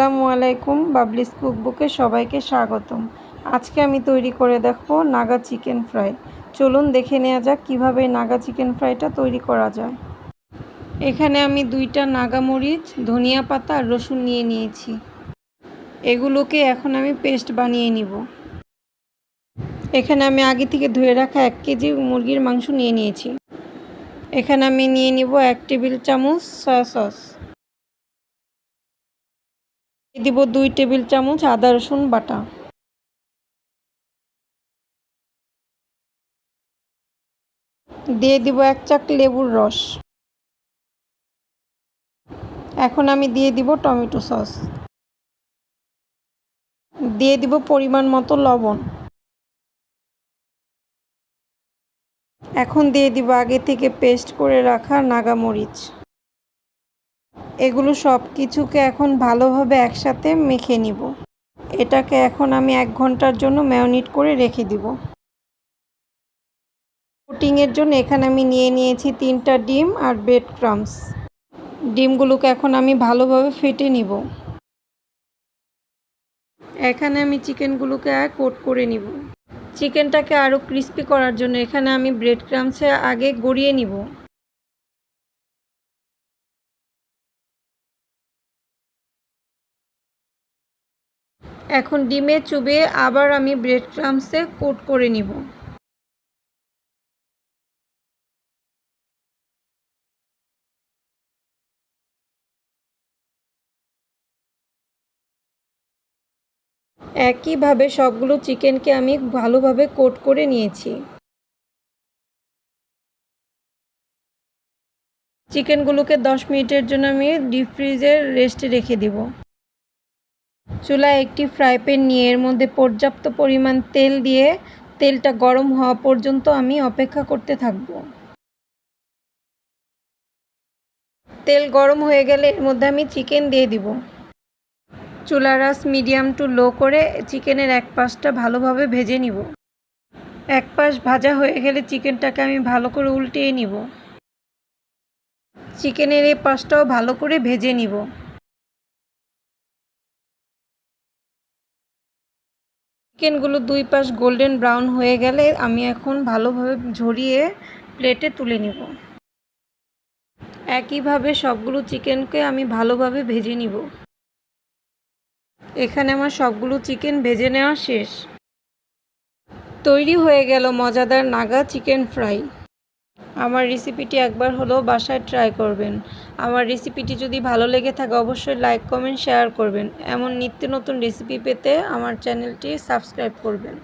আসসালামু আলাইকুম বাবলিস কুকবুকে সবাইকে স্বাগতম। আজকে আমি তৈরি করে দেখব নাগা চিকেন ফ্রাই। চলুন দেখে নেওয়া যাক কীভাবে নাগা চিকেন ফ্রাইটা তৈরি করা যায়। এখানে আমি দুইটা নাগা মরিচ, ধনিয়া পাতা আর রসুন নিয়ে নিয়েছি। এগুলোকে এখন আমি পেস্ট বানিয়ে নিব। এখানে আমি আগে থেকে ধুয়ে রাখা এক কেজি মুরগির মাংস নিয়ে নিয়েছি। এখানে আমি নিয়ে নিব এক টেবিল চামচ সয়া সস দিব দুই টেবিল চামচ আদা, রসুন বাটা। দিয়ে দিব এক চাক লেবুর রস। এখন আমি দিয়ে দিব টমেটো সস। দিয়ে দিব পরিমাণ মতো লবণ। এখন দিয়ে দিব আগে থেকে পেস্ট করে রাখা নাগামরিচ এগুলো সব কিছুকে এখন ভালোভাবে একসাথে মেখে নিব। এটাকে এখন আমি এক ঘণ্টার জন্য ম্যারিনেট করে রেখে দিব। কোটিংয়ের জন্য এখানে আমি নিয়ে নিয়েছি তিনটা ডিম আর ব্রেড ক্রামস ডিমগুলোকে এখন আমি ভালোভাবে ফেটে নিব। এখানে আমি চিকেনগুলোকে কোট করে নিব। চিকেনটাকে আরও ক্রিস্পি করার জন্য এখানে আমি ব্রেড ক্রামসে আগে গড়িয়ে নিব। এখন ডিমে চুবে আবার আমি ব্রেড ক্রামসে কোট করে নিব। একইভাবে সবগুলো চিকেনকে আমি ভালোভাবে কোট করে নিয়েছি। চিকেনগুলোকে দশ মিনিটের জন্য আমি ডিপ ফ্রিজে রেস্টে রেখে দিব। চুলায় একটি ফ্রাই প্যান নিয়ে এর মধ্যে পর্যাপ্ত পরিমাণ তেল দিয়ে তেলটা গরম হওয়া পর্যন্ত আমি অপেক্ষা করতে থাকব। তেল গরম হয়ে গেলে এর মধ্যে আমি চিকেন দিয়ে দিব। চুলার আঁচ মিডিয়াম টু লো করে চিকেনের এক পাশটা ভালোভাবে ভেজে নিব। এক পাশ ভাজা হয়ে গেলে চিকেনটাকে আমি ভালো করে উল্টিয়ে নিব। চিকেনের এই পাশটাও ভালো করে ভেজে নিব। চিকেনগুলো দুই পাশ গোল্ডেন ব্রাউন হয়ে গেলে আমি এখন ভালোভাবে ঝরিয়ে প্লেটে তুলে নিব। একইভাবে সবগুলো চিকেনকে আমি ভালোভাবে ভেজে নিব। এখানে আমার সবগুলো চিকেন ভেজে নেওয়া শেষ। তৈরি হয়ে গেল মজাদার নাগা চিকেন ফ্রাই। আমার রেসিপিটি একবার হলেও বাসায় ট্রাই করবেন। আমার রেসিপিটি যদি ভালো লেগে থাকে, অবশ্যই লাইক কমেন্ট শেয়ার করবেন। এমন নিত্য নতুন রেসিপি পেতে আমার চ্যানেলটি সাবস্ক্রাইব করবেন।